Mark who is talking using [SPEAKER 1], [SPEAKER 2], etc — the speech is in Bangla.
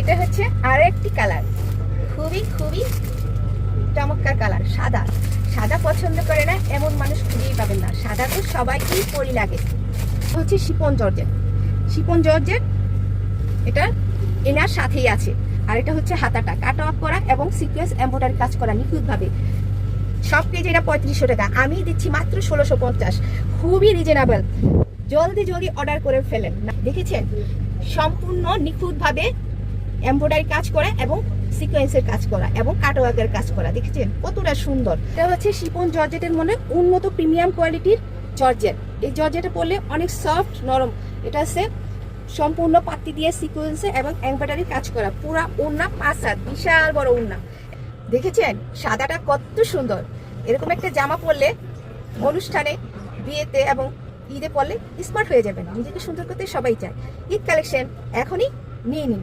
[SPEAKER 1] এটা হচ্ছে আর একটি কালার। খুবই খুবই চমৎকার কালার, সাদা। সাদা পছন্দ করে না, এমন মানুষ খুঁজেই পাবেন না। সাদা তো সবাইকেই পরি লাগে। হচ্ছে শিপন জর্জেট। শিপন জর্জেট, এটা এনার সাথেই আছে। আর এটা হচ্ছে হাতাটা। কাট অফ করা এবং সিকোয়েন্স এম্ব্রয়ডারি কাজ করা নিখুঁতভাবে। সব কেজি এটা পঁয়ত্রিশশো টাকা। আমি দিচ্ছি মাত্র ষোলোশো পঞ্চাশ। খুবই রিজনেবল জলদি জলদি অর্ডার করে ফেলেন। দেখেছেন? সম্পূর্ণ নিখুঁতভাবে এমব্রয়ডারি কাজ করা এবং সিকোয়েন্সের কাজ করা এবং কাটওয়ার্কের কাজ করা, দেখেছেন? কতটা সুন্দর। এটা হচ্ছে শিপন জর্জেটের মনে উন্নত প্রিমিয়াম কোয়ালিটির জর্জেট। এই জর্জেটে পরলে অনেক সফট নরম। এটা হচ্ছে সম্পূর্ণ পাত্তি দিয়ে সিকোয়েন্সে এবং এমব্রয়ডারি কাজ করা। পুরা ওড়না পাঁচ বিশাল বড় ওড়না। দেখেছেন? সাদাটা কত সুন্দর। এরকম একটা জামা পরলে অনুষ্ঠানে, বিয়েতে এবং ঈদে পরলে স্মার্ট হয়ে যাবেন নিজেকে সুন্দর করতে সবাই চায়। ঈদ কালেকশন এখনই নিয়ে নিন।